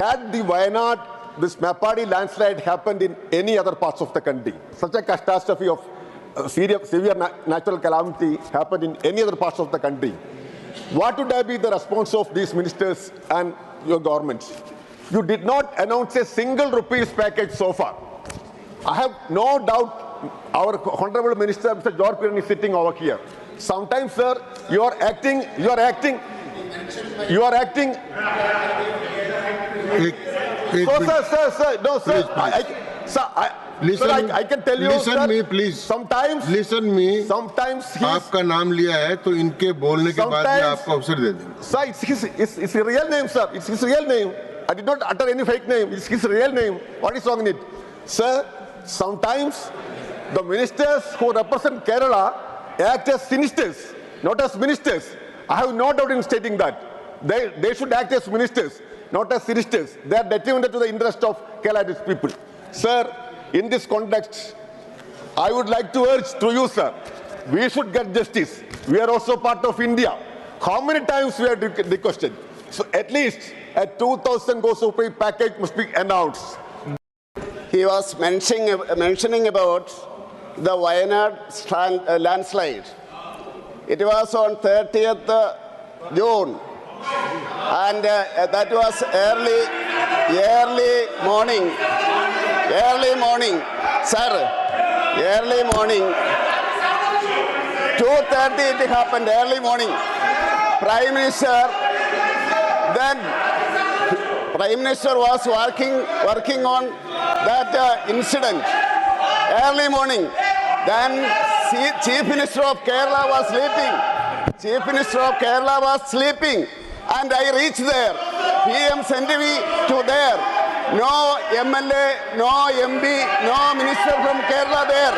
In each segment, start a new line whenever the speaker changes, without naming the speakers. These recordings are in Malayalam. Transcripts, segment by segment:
Had the Wayanad, this Mapadi landslide happened in any other parts of the country, such a catastrophe of uh, severe, severe na- natural calamity happened in any other parts of the country, what would have been the response of these ministers and your governments? You did not announce a single rupees package so far. I have no doubt our honorable minister, Mr. George is sitting over here. Sometimes, sir, you are acting, you are acting, you are acting
एक एक
So, sir, sir, sir, no, sir,
Please, please.
I, sir, I,
Listen-
sir, I, I can tell you,
listen
sir,
me, please.
Sometimes,
listen me
sometimes
आपका नाम लिया है तो इनके बोलने के बाद मैं
Sometimes-
आपको अवसर दे दूँगा
sir, it's his, it's, it's a real name, sir. It's his real name. I did not utter any fake name. It's his real name. What is wrong in it? Sir, sometimes the ministers who represent Kerala act as ministers, not as ministers. I have no doubt in stating that. They, they should act as ministers, not as ministers. They are detrimental to the interest of Kerala's people. Sir, in this context, I would like to urge through you, sir, we should get justice. We are also part of India. How many times we have re- requested? So at least a 2,000 goes package must be announced.
he was mentioning, mentioning about the Wayanad uh, landslide. It was on 30th June, and uh, that was early, early morning, early morning, sir, early morning. 2:30 it happened, early morning. Prime Minister then Prime Minister was working, working on that uh, incident early morning. Then Chief Minister of Kerala was sleeping. Chief Minister of Kerala was sleeping. And I reached there. PM sent me to there. No MLA, no MB, no minister from Kerala there.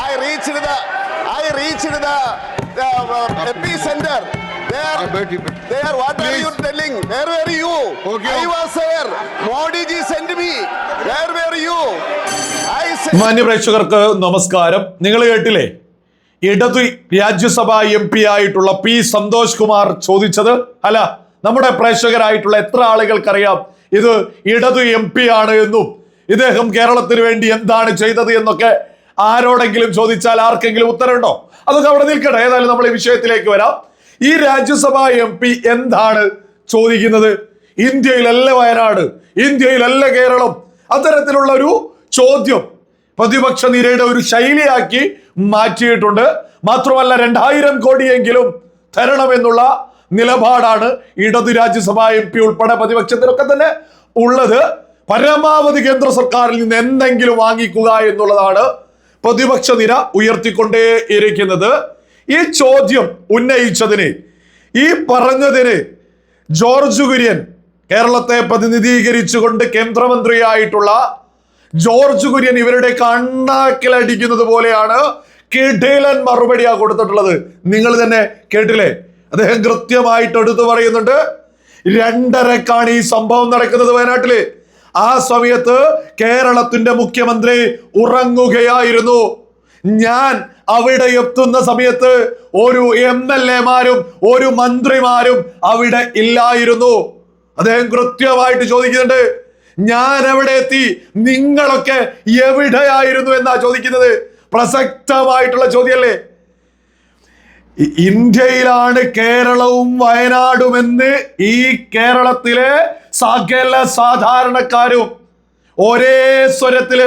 I reached the, I reached the, the uh, epicenter. There, there, what Please. are you telling? Where were you?
Okay.
I was there. Modi ji sent me. Where were you?
മാന്യപ്രേക്ഷകർക്ക് നമസ്കാരം നിങ്ങൾ കേട്ടില്ലേ ഇടതു രാജ്യസഭാ എം പി ആയിട്ടുള്ള പി സന്തോഷ് കുമാർ ചോദിച്ചത് അല്ല നമ്മുടെ പ്രേക്ഷകരായിട്ടുള്ള എത്ര ആളുകൾക്കറിയാം ഇത് ഇടതു എം പി ആണ് എന്നും ഇദ്ദേഹം കേരളത്തിന് വേണ്ടി എന്താണ് ചെയ്തത് എന്നൊക്കെ ആരോടെങ്കിലും ചോദിച്ചാൽ ആർക്കെങ്കിലും ഉത്തരവുണ്ടോ അതൊക്കെ അവിടെ നിൽക്കട്ടെ ഏതായാലും നമ്മൾ ഈ വിഷയത്തിലേക്ക് വരാം. ഈ രാജ്യസഭാ എം പി എന്താണ് ചോദിക്കുന്നത്? ഇന്ത്യയിലല്ല വയനാട് ഇന്ത്യയിലല്ല കേരളം അത്തരത്തിലുള്ള ഒരു ചോദ്യം പ്രതിപക്ഷ നിരയുടെ ഒരു ശൈലിയാക്കി മാറ്റിയിട്ടുണ്ട്. മാത്രമല്ല രണ്ടായിരം കോടിയെങ്കിലും തരണമെന്നുള്ള നിലപാടാണ് ഇടതു രാജ്യസഭാ എം പി ഉൾപ്പെടെ പ്രതിപക്ഷത്തിലൊക്കെ തന്നെ ഉള്ളത്. പരമാവധി കേന്ദ്ര സർക്കാരിൽ നിന്ന് എന്തെങ്കിലും വാങ്ങിക്കുക എന്നുള്ളതാണ് പ്രതിപക്ഷ നിര ഉയർത്തിക്കൊണ്ടേ ഇരിക്കുന്നത് ഈ ചോദ്യം ഉന്നയിച്ചതിന് ഈ പറഞ്ഞതിന് ജോർജ് കുര്യൻ കേരളത്തെ പ്രതിനിധീകരിച്ചുകൊണ്ട് കേന്ദ്രമന്ത്രിയായിട്ടുള്ള ജോർജ് കുര്യൻ ഇവരുടെ കണ്ണാക്കിലടിക്കുന്നത് പോലെയാണ് കിടിലൻ മറുപടിയാ കൊടുത്തിട്ടുള്ളത്. നിങ്ങൾ തന്നെ കേട്ടില്ലേ? അദ്ദേഹം കൃത്യമായിട്ട് എടുത്തു പറയുന്നുണ്ട്. രണ്ടരക്കാണ് ഈ സംഭവം നടക്കുന്നത് വയനാട്ടിൽ. ആ സമയത്ത് കേരളത്തിന്റെ മുഖ്യമന്ത്രി ഉറങ്ങുകയായിരുന്നു. ഞാൻ അവിടെ എത്തുന്ന സമയത്ത് ഒരു എം എൽ എമാരും ഒരു മന്ത്രിമാരും അവിടെ ഇല്ലായിരുന്നു. അദ്ദേഹം കൃത്യമായിട്ട് ചോദിക്കുന്നുണ്ട്. ഞാൻ എവിടെ എത്തി. നിങ്ങളൊക്കെ എവിടെയായിരുന്നു എന്നാ ചോദിക്കുന്നത്? പ്രസക്തമായിട്ടുള്ള ചോദ്യമല്ലേ? ഇന്ത്യയിലാണ് കേരളവും വയനാടുമെന്ന് ഈ കേരളത്തിലെ സകല സാധാരണക്കാരും ഒരേ സ്വരത്തിൽ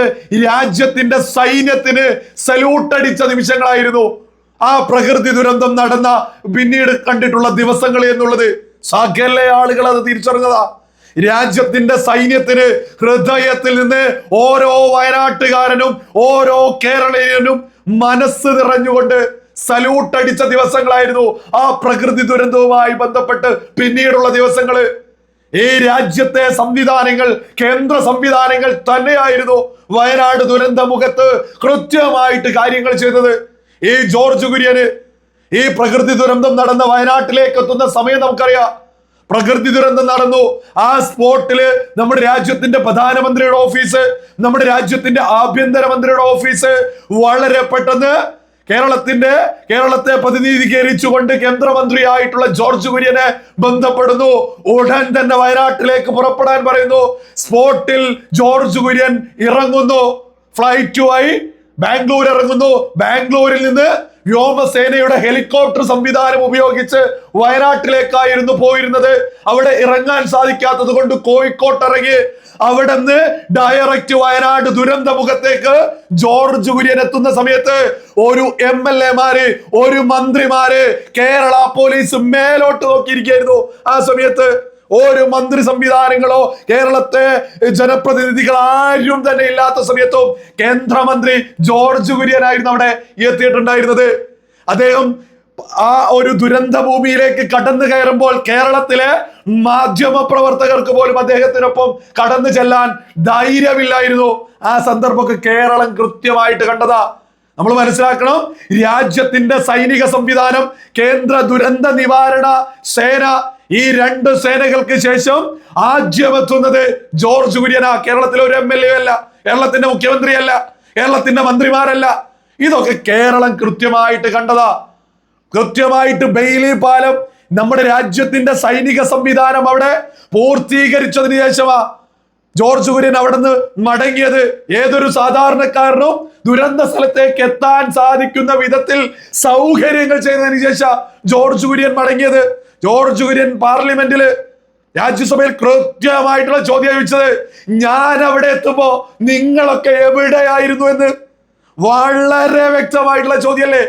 രാജ്യത്തിന്റെ സൈന്യത്തിന് സല്യൂട്ട് അടിച്ച നിമിഷങ്ങളായിരുന്നു. ആ പ്രകൃതി ദുരന്തം നടന്ന പിന്നീട് കണ്ടിട്ടുള്ള ദിവസങ്ങൾ എന്നുള്ളത്. സകല ആളുകൾ അത് തിരിച്ചറിഞ്ഞതാ. രാജ്യത്തിന്റെ സൈന്യത്തിന് ഹൃദയത്തിൽ നിന്ന് ഓരോ വയനാട്ടുകാരനും ഓരോ കേരളീയനും മനസ്സ് നിറഞ്ഞുകൊണ്ട് സല്യൂട്ട് അടിച്ച ദിവസങ്ങളായിരുന്നു. ആ പ്രകൃതി ദുരന്തവുമായി ബന്ധപ്പെട്ട് പിന്നീടുള്ള ദിവസങ്ങൾ. ഈ രാജ്യത്തെ സംവിധാനങ്ങൾ കേന്ദ്ര സംവിധാനങ്ങൾ തന്നെയായിരുന്നു വയനാട് ദുരന്ത മുഖത്ത് കൃത്യമായിട്ട് കാര്യങ്ങൾ ചെയ്തത്. ഈ ജോർജ് കുര്യന് ഈ പ്രകൃതി ദുരന്തം നടന്ന വയനാട്ടിലേക്ക് എത്തുന്ന സമയം നമുക്കറിയാം. പ്രകൃതി ദുരന്തം നടന്നു. ആ സ്പോട്ടിൽ നമ്മുടെ രാജ്യത്തിന്റെ പ്രധാനമന്ത്രിയുടെ ഓഫീസ് നമ്മുടെ രാജ്യത്തിന്റെ ആഭ്യന്തരമന്ത്രിയുടെ ഓഫീസ് വളരെ പെട്ടെന്ന് കേരളത്തിന്റെ കേരളത്തെ പ്രതിനിധീകരിച്ചുകൊണ്ട് കേന്ദ്രമന്ത്രിയായിട്ടുള്ള ജോർജ് കുര്യനെ ബന്ധപ്പെടുന്നു. ഉടൻ തന്നെ വയനാട്ടിലേക്ക് പുറപ്പെടാൻ പറയുന്നു. സ്പോട്ടിൽ ജോർജ് കുര്യൻ ഇറങ്ങുന്നു. ഫ്ലൈറ്റുമായി ബാംഗ്ലൂർ ഇറങ്ങുന്നു. ബാംഗ്ലൂരിൽ നിന്ന് വ്യോമസേനയുടെ ഹെലികോപ്റ്റർ സംവിധാനം ഉപയോഗിച്ച് വയനാട്ടിലേക്കായിരുന്നു പോയിരുന്നത്. അവിടെ ഇറങ്ങാൻ സാധിക്കാത്തത് കൊണ്ട് കോഴിക്കോട്ട് ഇറങ്ങി അവിടെ നിന്ന് ഡയറക്റ്റ് വയനാട് ദുരന്ത മുഖത്തേക്ക് ജോർജ് കുര്യൻ എത്തുന്ന സമയത്ത് ഒരു എം എൽ എമാര് ഒരു മന്ത്രിമാര് കേരള പോലീസ് മേലോട്ട് നോക്കിയിരിക്കുകയായിരുന്നു. ആ സമയത്ത് ഒരു മന്ത്രി സംവിധാനങ്ങളോ കേരളത്തെ ജനപ്രതിനിധികൾ ആരും തന്നെ ഇല്ലാത്ത സമയത്തും കേന്ദ്രമന്ത്രി ജോർജ് കുര്യനായിരുന്നു അവിടെ എത്തിയിട്ടുണ്ടായിരുന്നത്. അദ്ദേഹം ആ ഒരു ദുരന്ത ഭൂമിയിലേക്ക് കടന്നു കയറുമ്പോൾ കേരളത്തിലെ മാധ്യമ പ്രവർത്തകർക്ക് പോലും അദ്ദേഹത്തിനൊപ്പം കടന്നു ചെല്ലാൻ ധൈര്യമില്ലായിരുന്നു. ആ സന്ദർഭമൊക്കെ കേരളം കൃത്യമായിട്ട് കണ്ടതാ. നമ്മൾ മനസ്സിലാക്കണം രാജ്യത്തിന്റെ സൈനിക സംവിധാനം കേന്ദ്ര ദുരന്ത നിവാരണ സേന ഈ രണ്ട് സേനകൾക്ക് ശേഷം ആജ്യമെത്തുന്നത് ജോർജ് കുര്യന. കേരളത്തിലെ ഒരു എം എൽ എ അല്ല കേരളത്തിന്റെ മുഖ്യമന്ത്രിയല്ല കേരളത്തിന്റെ മന്ത്രിമാരല്ല. ഇതൊക്കെ കേരളം കൃത്യമായിട്ട് കണ്ടതാ. കൃത്യമായിട്ട് ബെയിലി പാലം നമ്മുടെ രാജ്യത്തിന്റെ സൈനിക സംവിധാനം അവിടെ പൂർത്തീകരിച്ചതിന് ശേഷമാ ജോർജ് കുര്യൻ അവിടെ നിന്ന് മടങ്ങിയത്. ഏതൊരു സാധാരണക്കാരനും ദുരന്ത സ്ഥലത്തേക്ക് എത്താൻ സാധിക്കുന്ന വിധത്തിൽ സൗകര്യങ്ങൾ ചെയ്തതിന് ശേഷം ജോർജ് കുര്യൻ മടങ്ങിയത്. ജോർജ് കുര്യൻ പാർലമെന്റിൽ രാജ്യസഭയിൽ കൃത്യമായിട്ടുള്ള ചോദ്യം ചോദിച്ചത് ഞാൻ അവിടെ എത്തുമ്പോ നിങ്ങളൊക്കെ എവിടെയായിരുന്നു എന്ന്? വളരെ വ്യക്തമായിട്ടുള്ള ചോദ്യമല്ലേ?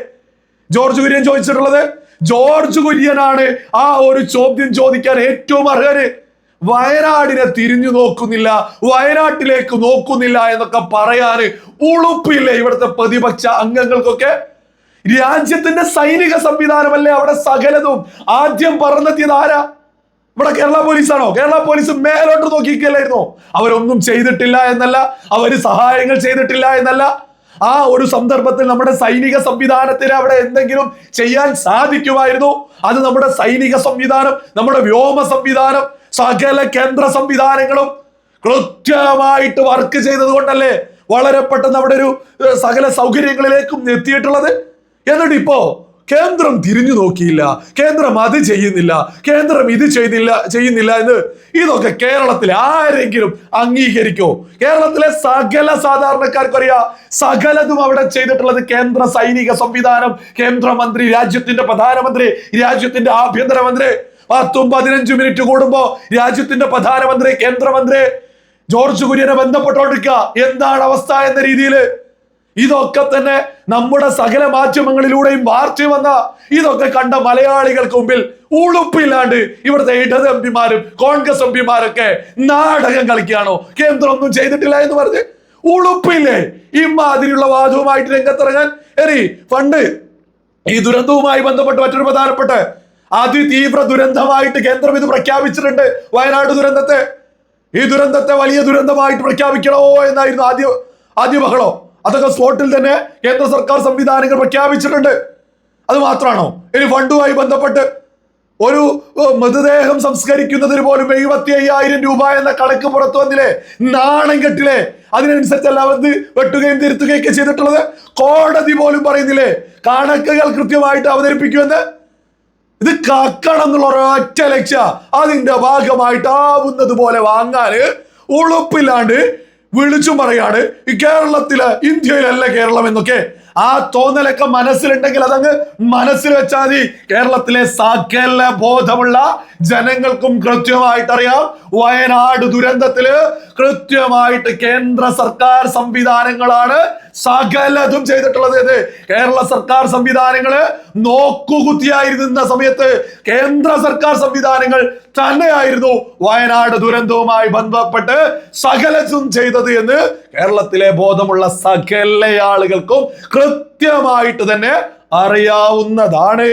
ജോർജ് കുര്യൻ ചോദിച്ചിട്ടുള്ളത് ജോർജ് കുര്യനാണ് ആ ഒരു ചോദ്യം ചോദിക്കാൻ ഏറ്റവും അർഹര് വയനാടിനെ തിരിഞ്ഞു നോക്കുന്നില്ല വയനാട്ടിലേക്ക് നോക്കുന്നില്ല എന്നൊക്കെ പറയാന് ഉളുപ്പില്ലേ ഇവിടുത്തെ പ്രതിപക്ഷ അംഗങ്ങൾക്കൊക്കെ? രാജ്യത്തിന്റെ സൈനിക സംവിധാനമല്ലേ അവിടെ സകലതും? ആദ്യം പറഞ്ഞെത്തിയത് ആരാ? ഇവിടെ കേരള പോലീസാണോ? കേരള പോലീസ് മേലോട്ട് നോക്കിക്കല്ലായിരുന്നു അവരൊന്നും ചെയ്തിട്ടില്ല എന്നല്ല അവർ സഹായങ്ങൾ ചെയ്തിട്ടില്ല എന്നല്ല. ആ ഒരു സന്ദർഭത്തിൽ നമ്മുടെ സൈനിക സംവിധാനത്തിന് അവിടെ എന്തെങ്കിലും ചെയ്യാൻ സാധിക്കുമായിരുന്നു? അത് നമ്മുടെ സൈനിക സംവിധാനം നമ്മുടെ വ്യോമ സംവിധാനം സകല കേന്ദ്ര സംവിധാനങ്ങളും കൃത്യമായിട്ട് വർക്ക് ചെയ്തത് കൊണ്ടല്ലേ വളരെ പെട്ടെന്ന് അവിടെ ഒരു സകല സൗകര്യങ്ങളിലേക്കും എത്തിയിട്ടുള്ളത്? എന്നിട്ട് ഇപ്പോ കേന്ദ്രം തിരിഞ്ഞു നോക്കിയില്ല കേന്ദ്രം അത് ചെയ്യുന്നില്ല കേന്ദ്രം ഇത് ചെയ്തില്ല ചെയ്യുന്നില്ല എന്ന് ഇതൊക്കെ കേരളത്തിൽ ആരെങ്കിലും അംഗീകരിക്കോ? കേരളത്തിലെ സകല സാധാരണക്കാർക്കറിയാം സകലതും അവിടെ ചെയ്തിട്ടുള്ളത് കേന്ദ്ര സൈനിക സംവിധാനം കേന്ദ്രമന്ത്രി രാജ്യത്തിന്റെ പ്രധാനമന്ത്രി രാജ്യത്തിന്റെ ആഭ്യന്തരമന്ത്രി. പത്തും പതിനഞ്ചും മിനിറ്റ് കൂടുമ്പോ രാജ്യത്തിന്റെ പ്രധാനമന്ത്രി കേന്ദ്രമന്ത്രി ജോർജ് കുര്യനെ ബന്ധപ്പെട്ടോണ്ടിരിക്കുക എന്താണ് അവസ്ഥ എന്ന രീതിയിൽ ഇതൊക്കെ തന്നെ നമ്മുടെ സകല മാധ്യമങ്ങളിലൂടെയും വാർത്ത വന്ന ഇതൊക്കെ കണ്ട മലയാളികൾക്ക് മുമ്പിൽ ഉളുപ്പില്ലാണ്ട് ഇവിടുത്തെ ഇടത് എം പിമാരും കോൺഗ്രസ് എം പിമാരൊക്കെ നാടകം കളിക്കുകയാണോ? കേന്ദ്രം ഒന്നും ചെയ്തിട്ടില്ല എന്ന് പറഞ്ഞ് ഉളുപ്പില്ലേ? ഇമ്മാതിരിയുള്ള വാദവുമായിട്ട് രംഗത്തിറങ്ങാൻ? എറി ഫണ്ട് ഈ ദുരന്തവുമായി ബന്ധപ്പെട്ട് മറ്റൊരു പ്രധാനപ്പെട്ട അതിതീവ്ര ദുരന്തമായിട്ട് കേന്ദ്രം ഇത് പ്രഖ്യാപിച്ചിട്ടുണ്ട് വയനാട് ദുരന്തത്തെ. ഈ ദുരന്തത്തെ വലിയ ദുരന്തമായിട്ട് പ്രഖ്യാപിക്കണോ എന്നായിരുന്നു ആദ്യ ആദ്യ ബഹളോ. അതൊക്കെ സ്പോട്ടിൽ തന്നെ കേന്ദ്ര സർക്കാർ സംവിധാനങ്ങൾ പ്രഖ്യാപിച്ചിട്ടുണ്ട്. അത് മാത്രമാണോ? ഇനി ഫണ്ടുമായി ബന്ധപ്പെട്ട് ഒരു മൃതദേഹം സംസ്കരിക്കുന്നതിന് പോലും എഴുപത്തി അയ്യായിരം രൂപ എന്ന കണക്ക് പുറത്തു വന്നില്ലേ? നാണം കെട്ടില്ലേ? അതിനനുസരിച്ചല്ല അത് വെട്ടുകയും തിരുത്തുകയും ഒക്കെ ചെയ്തിട്ടുള്ളത് കോടതി പോലും പറയുന്നില്ലേ? കണക്കുകൾ കൃത്യമായിട്ട് അവതരിപ്പിക്കുമെന്ന്? ഇത് കക്കണം എന്നുള്ള ഒരൊറ്റ ലക്ഷ്യ. അതിന്റെ ഭാഗമായിട്ട് ആവുന്നത് പോലെ വാങ്ങാന് ഉളുപ്പില്ലാണ്ട് വിളിച്ചും പറയാണ് ഈ കേരളത്തിൽ ഇന്ത്യയിലല്ല കേരളം എന്നൊക്കെ. ആ തോന്നലൊക്കെ മനസ്സിലുണ്ടെങ്കിൽ അതങ്ങ് മനസ്സിൽ വെച്ചാൽ മതി. കേരളത്തിലെ സകല ബോധമുള്ള ജനങ്ങൾക്കും കൃത്യമായിട്ടറിയാം. വയനാട് ദുരന്തത്തിൽ കൃത്യമായിട്ട് കേന്ദ്ര സർക്കാർ സംവിധാനങ്ങളാണ് സകലതും ചെയ്തിട്ടുള്ളത്. ഇത് കേരള സർക്കാർ സംവിധാനങ്ങൾ നോക്കുകുത്തിയായിരുന്ന സമയത്ത് കേന്ദ്ര സർക്കാർ സംവിധാനങ്ങൾ തന്നെയായിരുന്നു വയനാട് ദുരന്തവുമായി ബന്ധപ്പെട്ട് സകലതും ചെയ്തത് എന്ന് കേരളത്തിലെ ബോധമുള്ള സകല ആളുകൾക്കും കൃത്യമായിട്ട് തന്നെ അറിയാവുന്നതാണ്.